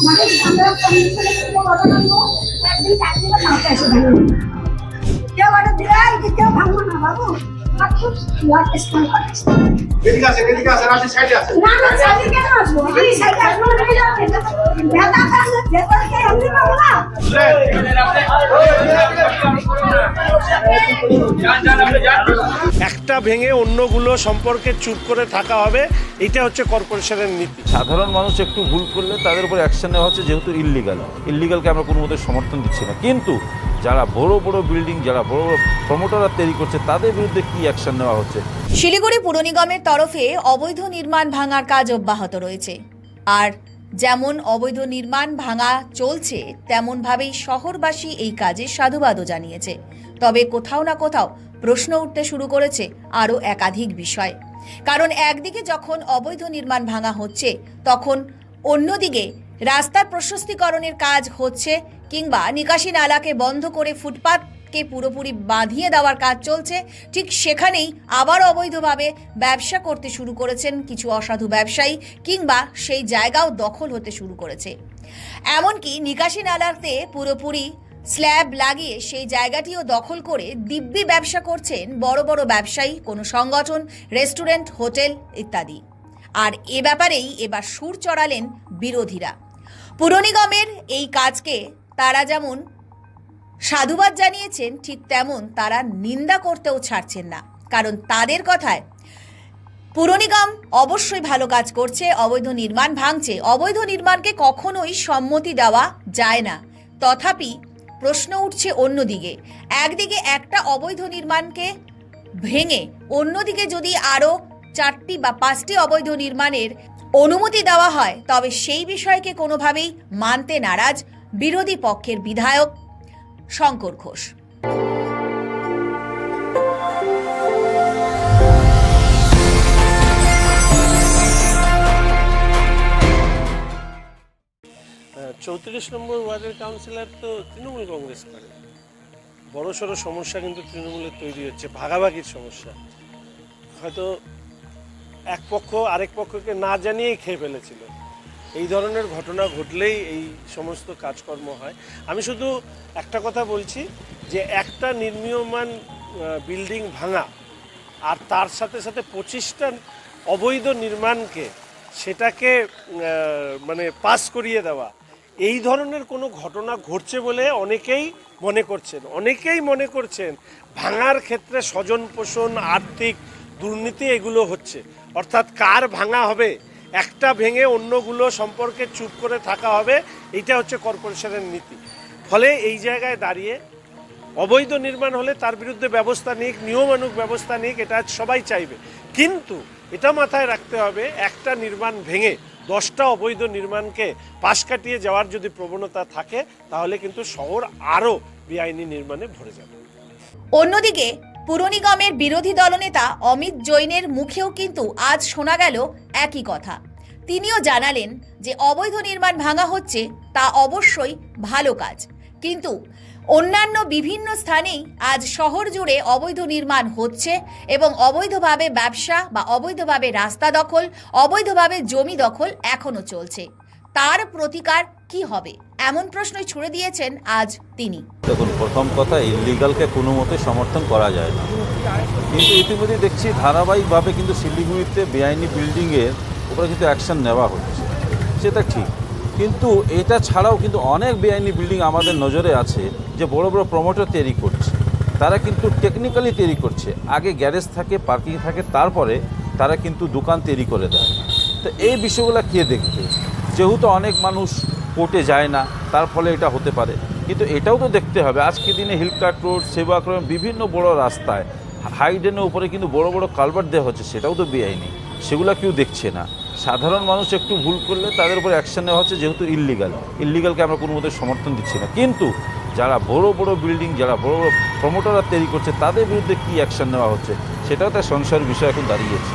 মানুষ আমরা একদিন দিন কাউকে এসে ভাঙবো কেউ অর্ডার দিলে যে কেউ ভাঙবো না বাবু না না সাইডে কেন আসব আমি সাইডে আসব একটা ভেঙে অন্যগুলো সম্পর্কে চুপ করে থাকা হবে এটা হচ্ছে কর্পোরেশনের নীতি। সাধারণ মানুষ একটু ভুল করলে তাদের উপর অ্যাকশন নেওয়া হচ্ছে যেহেতু ইল্লিগাল ইল্লিগালকে আমরা কোনো মতে সমর্থন দিচ্ছি না। কিন্তু যারা বড় বড় বিল্ডিং যারা বড় বড় প্রমোটাররা তৈরি করছে তাদের বিরুদ্ধে কি অ্যাকশন নেওয়া হচ্ছে? শিলিগুড়ি পুর নিগমের তরফে অবৈধ নির্মাণ ভাঙার কাজ অব্যাহত রয়েছে। আর যেমন অবৈধ নির্মাণ ভাঙা চলছে, তেমনভাবেই শহরবাসী এই কাজে সাধুবাদও জানিয়েছে। তবে কোথাও না কোথাও প্রশ্ন উঠতে শুরু করেছে আরও একাধিক বিষয়। কারণ একদিকে যখন অবৈধ নির্মাণ ভাঙা হচ্ছে, তখন অন্যদিকে রাস্তার প্রশস্তিকরণের কাজ হচ্ছে কিংবা নিকাশি নালাকে বন্ধ করে ফুটপাতকে পুরোপুরি বাঁধিয়ে দেওয়ার কাজ চলছে, ঠিক সেখানেই আবার অবৈধভাবে ব্যবসা করতে শুরু করেছেন কিছু অসাধু ব্যবসায়ী কিংবা সেই জায়গাও দখল হতে শুরু করেছে। এমনকি নিকাশি নালাতে পুরোপুরি স্ল্যাব লাগিয়ে সেই জায়গাটিও দখল করে দিব্যি ব্যবসা করছেন বড় বড় ব্যবসায়ী, কোনো সংগঠন, রেস্টুরেন্ট, হোটেল ইত্যাদি। আর এ ব্যাপারেই এবার সুর চড়ালেন বিরোধীরা। পুর নিগমের এই কাজকে তারা যেমন সাধুবাদ জানিয়েছেন, ঠিক তেমন তারা নিন্দা করতেও ছাড়ছেন না। কারণ তাদের কথায়, পুর নিগম অবশ্যই ভালো কাজ করছে, অবৈধ নির্মাণ ভাঙছে। অবৈধ নির্মাণকে কখনোই সম্মতি দেওয়া যায় না। তথাপি প্রশ্ন উঠছে অন্যদিকে। একদিকে একটা অবৈধ নির্মাণকে ভেঙে, অন্যদিকে যদি আরও চারটি বা পাঁচটি অবৈধ নির্মাণের অনুমতি দেওয়া হয়, তবে সেই বিষয়কে কোনোভাবেই মানতে নারাজ বিরোধী পক্ষের বিধায়ক শঙ্কর ঘোষ। চৌত্রিশ নম্বর ওয়ার্ডের কাউন্সিলর তো তৃণমূল কংগ্রেস করে। বড় সড়ো সমস্যা কিন্তু তৃণমূলের তৈরি হচ্ছে, ভাগাভাগির সমস্যা। হয়তো এক পক্ষ আরেক পক্ষকে না জানিয়েই খেয়ে ফেলেছিল। এই ধরনের ঘটনা ঘটলেই এই সমস্ত কাজকর্ম হয়। আমি শুধু একটা কথা বলছি যে একটা নির্মীয়মান বিল্ডিং ভাঙা আর তার সাথে সাথে পঁচিশটা অবৈধ নির্মাণকে সেটাকে মানে পাস করিয়ে দেওয়া, এই ধরনের কোনো ঘটনা ঘটছে বলে অনেকেই মনে করছেন। অনেকেই মনে করছেন ভাঙার ক্ষেত্রে স্বজন পোষণ আর্থিক দুর্নীতি এগুলো হচ্ছে। অর্থাৎ কার ভাঙা হবে? একটা ভেঙে অন্যগুলো সম্পর্কে চুপ করে থাকা হবে এটা হচ্ছে কর্পোরেশনের নীতি। ফলে এই জায়গায় দাঁড়িয়ে অবৈধ নির্মাণ হলে তার বিরুদ্ধে ব্যবস্থা নিক নিয়মানুক ব্যবস্থা নিক, এটা সবাই চাইবে। কিন্তু এটা মাথায় রাখতে হবে, একটা নির্মাণ ভেঙে দশটা অবৈধ নির্মাণকে পাশ কাটিয়ে যাওয়ার যদি প্রবণতা থাকে, তাহলে কিন্তু শহর আরও বেআইনি নির্মাণে ভরে যাবে। অন্যদিকে পুর নিগমের বিরোধী দলনেতা অমিত জৈনের মুখেও কিন্তু আজ শোনা গেল একই কথা। তিনিও জানালেন যে অবৈধ নির্মাণ ভাঙা হচ্ছে, তা অবশ্যই ভালো কাজ। কিন্তু অন্যান্য বিভিন্ন স্থানেই আজ শহর জুড়ে অবৈধ নির্মাণ হচ্ছে এবং অবৈধভাবে ব্যবসা বা অবৈধভাবে রাস্তা দখল, অবৈধভাবে জমি দখল এখনও চলছে। তার প্রতিকার কি হবে? এমন প্রশ্নই ছুড়ে দিয়েছেন আজ তিনি। দেখুন, প্রথম কথা ইল্লিগালকে কোনো মতে সমর্থন করা যায় না। কিন্তু ইতিমধ্যে দেখছি ধারাবাহিকভাবে কিন্তু শিলিগুড়িতে বেআইনি বিল্ডিংয়ের উপরে কিন্তু অ্যাকশন নেওয়া হচ্ছে। সেটা ঠিক। কিন্তু এটা ছাড়াও কিন্তু অনেক বেআইনি বিল্ডিং আমাদের নজরে আছে যে বড় বড় প্রমোটার তৈরি করছে। তারা কিন্তু টেকনিক্যালি তৈরি করছে। আগে গ্যারেজ থাকে পার্কিং থাকে, তারপরে তারা কিন্তু দোকান তৈরি করে দেয়। তো এই বিষয়গুলো কে দেখবে? যেহেতু অনেক মানুষ কোর্টে যায় না, তার ফলে এটা হতে পারে। কিন্তু এটাও তো দেখতে হবে আজকে দিনে হিলকাট রোড সেবাক্রম বিভিন্ন বড় রাস্তায় হাইডেনের উপরে কিন্তু বড় বড় কালভার্ট দেওয়া হচ্ছে, সেটাও তো বেআইনি। সেগুলো কেউ দেখছে না। সাধারণ মানুষ একটু ভুল করলে তাদের উপর অ্যাকশন নেওয়া হচ্ছে, যেহেতু ইল্লিগাল ইল্লিগালকে আমরা কোনো মতে সমর্থন দিচ্ছি না। কিন্তু যারা বড় বড় বিল্ডিং যারা বড় বড় প্রমোটাররা তৈরি করছে, তাদের বিরুদ্ধে কী অ্যাকশন নেওয়া হচ্ছে, সেটাও তার সংশয়ের বিষয় এখন দাঁড়িয়েছে।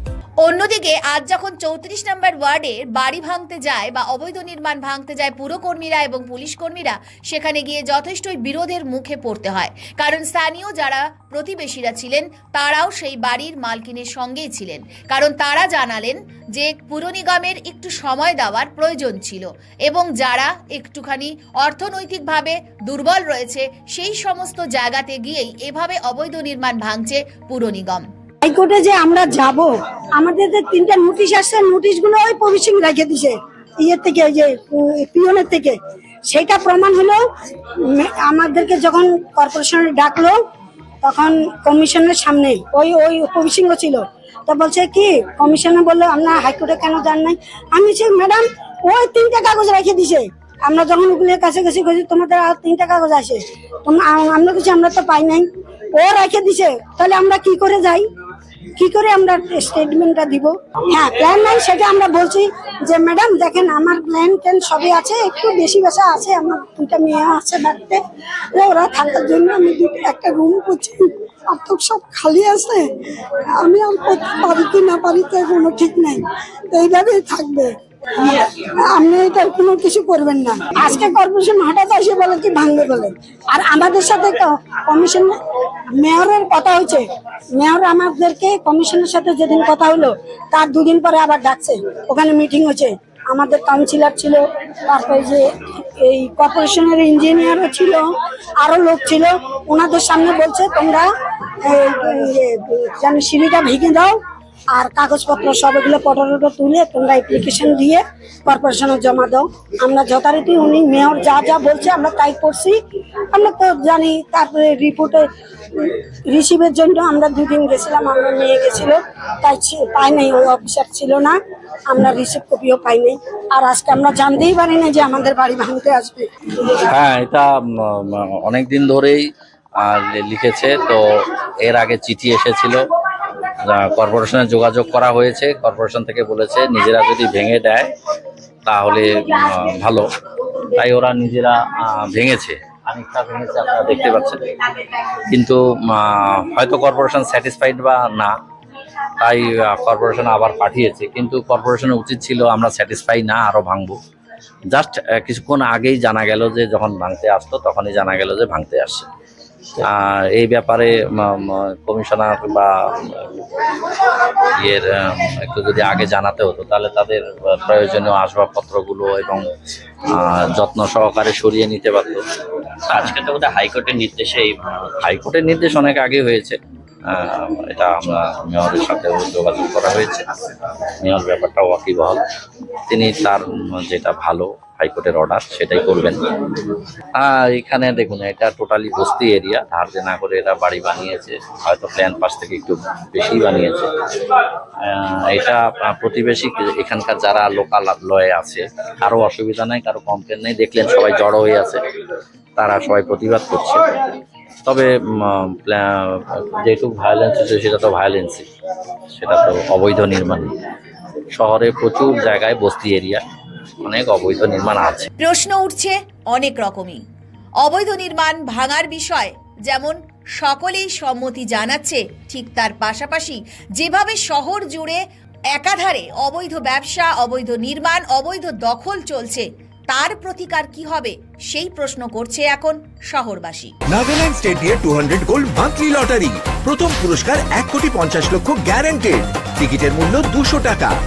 অন্যদিকে, আজ যখন চৌত্রিশ নম্বর ওয়ার্ডে বাড়ি ভাঙতে যায় বা অবৈধ নির্মাণ ভাঙতে যায় পুরকর্মীরা এবং পুলিশ কর্মীরা সেখানে গিয়ে যথেষ্টই বিরোধের মুখে পড়তে হয়। কারণ স্থানীয় যারা প্রতিবেশীরা ছিলেন, তারাও সেই বাড়ির মালকিনের সঙ্গেই ছিলেন। কারণ তারা জানালেন যে, পুর নিগমের একটু সময় দেওয়ার প্রয়োজন ছিল এবং যারা একটুখানি অর্থনৈতিকভাবে দুর্বল রয়েছে, সেই সমস্ত জায়গাতে গিয়েই এভাবে অবৈধ নির্মাণ ভাঙছে পুর নিগম। হাইকোর্টে যে আমরা যাব, আমাদের যে তিনটা নোটিশ আসছে, নোটিশগুলো ওই পবিশিং রেখে দিছে, ইয়ের থেকে ওই যে পিওনের থেকে। সেটা প্রমাণ হলো আমাদেরকে যখন কর্পোরেশনে ডাকলো, তখন কমিশনের সামনে, ওই ওই পবিশিং ছিল। তো বলছে কি, কমিশনে বলল আপনার হাইকোর্টে কেন যান নাই? আমি বলছি, ম্যাডাম, ওই তিনটা কাগজ রেখে দিছে। আমরা যখন ওগুলোর কাছে গেছি বলছি তোমাদের আর তিনটা কাগজ তোমরা আমরা কিছু আমরা তো পাই নাই। ও রেখে দিছে। তাহলে আমরা কি করে যাই? কি করে আমরা স্টেটমেন্টটা দিব? হ্যাঁ প্ল্যান নাই, সেটা আমরা বলছি যে ম্যাডাম দেখেন, আমার প্ল্যান ট্যান সবই আছে, একটু বেশি বেশা আছে, আমার দুটা মেয়ে আছে বাড়িতে। ওরা থাকার জন্য আমি দুটো একটা রুম করছি আর তো সব খালি আছে। আমি আর করতে পারি কি না পারি তো কোনো ঠিক নাই। এইভাবেই থাকবে। আপনি এটা কোনো কিছু করবেন না। আজকে কর্পোরেশন হঠাৎ এসে বলে কি ভাঙবে বলে। আর আমাদের সাথে কমিশন মেয়রের কথা হয়েছে। মেয়র আমাদেরকে কমিশনের সাথে যেদিন কথা হলো, তার দুদিন পরে আবার ডাকছে। ওখানে মিটিং হয়েছে। আমাদের কাউন্সিলর ছিল, তারপরে যে এই কর্পোরেশনের ইঞ্জিনিয়ারও ছিল, আরও লোক ছিল, ওনাদের সামনে বলছে, তোমরা যেন সিঁড়িটা ভেঙে দাও আর কাগজপত্র সব এগুলো ফটো টটো তুলে তোমরা অ্যাপ্লিকেশন দিয়ে কর্পোরেশনে জমা দাও। আমরা যথারীতি উনি মেয়র যা যা বলছে আমরা তাই করছি। আমরা তো জানি তারপরে রিপোর্টে রিসিভের জন্য আমরা দুদিন গেছিলাম, আমরা নিয়ে গেছিল, তাই পাই নাই, ওই অফিসার ছিল না, আমরা রিসিভ কপিও পাই নাই। আর আজকে আমরা জানতেই পারি না যে আমাদের বাড়ি ভাঙতে আসবে। হ্যাঁ এটা অনেক দিন ধরেই লিখেছে, তো এর আগে চিঠি এসেছিল। কর্পোরেশনে যোগাযোগ করা হয়েছে, কর্পোরেশন থেকে বলেছে নিজেরা যদি ভেঙে দেয় তাহলে ভালো। তাই ওরা নিজেরা ভেঙেছে। অনেকটা ভেঙেছে আপনারা দেখতে পাচ্ছেন। কিন্তু হয়তো কর্পোরেশন স্যাটিসফাইড বা না, তাই কর্পোরেশন আবার পাঠিয়েছে। কিন্তু কর্পোরেশনের উচিত ছিল আমরা স্যাটিসফাই না আরও ভাঙবো। জাস্ট কিছুক্ষণ আগেই জানা গেল যে যখন ভাঙতে আসতো, তখনই জানা গেল যে ভাঙতে আসছে। এই ব্যাপারে কমিশনার বা ইয়ের একটু যদি আগে জানাতে হতো তাহলে তাদের প্রয়োজনীয় আসবাবপত্রগুলো এবং আহ, যত্ন সহকারে সরিয়ে নিতে পারতো। আজকে তো বোধহয় হাইকোর্টের নির্দেশে হাইকোর্টের নির্দেশ অনেক আগে হয়েছে। এটা আমরা মেয়রের সাথেও যোগাযোগ করা হয়েছে। মেয়র ব্যাপারটা ওয়াকিবহাল। তিনি তার যেটা ভালো হাইকোর্টের অর্ডার, সেটাই করবেন। এখানে দেখুন, এটা টোটালি বস্তি এরিয়া। ধার না করে এরা বাড়ি বানিয়েছে, হয়তো প্ল্যান পাস থেকে একটু বেশি বানিয়েছে। এটা প্রতিবেশী এখানকার যারা লোকাল লয়ে আছে, কারও অসুবিধা নেই, কারও কমপ্লেন নেই। দেখলেন সবাই জড়ো হয়ে আছে। তারা সবাই প্রতিবাদ করছে। তবে যেটুকু ভায়োলেন্স হচ্ছে সেটা তো ভায়োলেন্সই সেটা তো অবৈধ নির্মাণ। শহরে প্রচুর জায়গায় বস্তি এরিয়া, অনেক অবৈধ নির্মাণ আছে। প্রশ্ন উঠছে অনেক রকমই। অবৈধ নির্মাণ ভাঙার বিষয় যেমন সকলেই সম্মতি জানাচ্ছে, ঠিক তার পাশাপাশি যেভাবে শহর জুড়ে একাধারে অবৈধ ব্যবসা, অবৈধ নির্মাণ, অবৈধ দখল চলছে তার প্রতিকার কি হবে? সেই প্রশ্ন করছে এখন শহরবাসী। Nagaland state two hundred gold monthly lottery. প্রথম পুরস্কার এক কোটি পঞ্চাশ লক্ষ গ্যারান্টেড টিকিটের মূল্য দুশো টাকা।